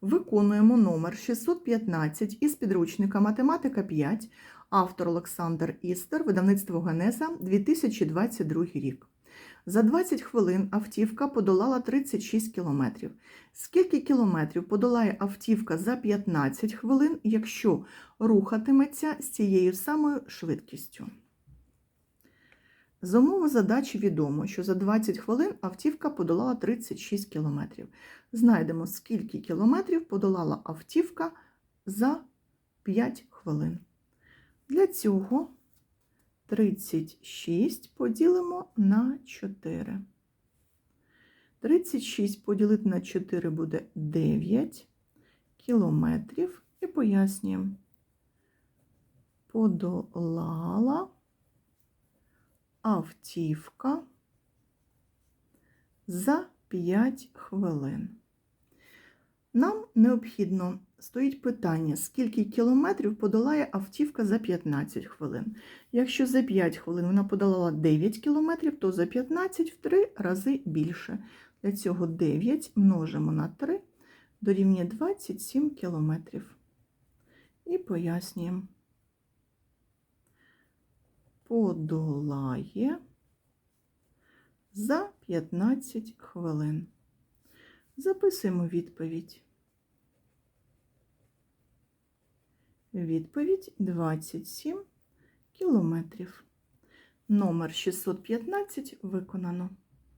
Виконуємо номер 615 із підручника Математика 5, автор Олександр Істер, видавництво Генеза, 2022 рік. За 20 хвилин автівка подолала 36 кілометрів. Скільки кілометрів подолає автівка за 15 хвилин, якщо рухатиметься з цією самою швидкістю? З умови задачі відомо, що за 20 хвилин автівка подолала 36 кілометрів. Знайдемо, скільки кілометрів подолала автівка за 5 хвилин. Для цього 36 поділимо на 4. 36 поділити на 4 буде 9 кілометрів. І пояснюємо. Подолала автівка за 5 хвилин. Нам необхідно стоїть питання, скільки кілометрів подолає автівка за 15 хвилин. Якщо за 5 хвилин вона подолала 9 кілометрів, то за 15 в 3 рази більше. Для цього 9 множимо на 3 дорівнює 27 кілометрів. І пояснюємо. Подолає за 15 хвилин. Записуємо відповідь. Відповідь 27 кілометрів. Номер 615 виконано.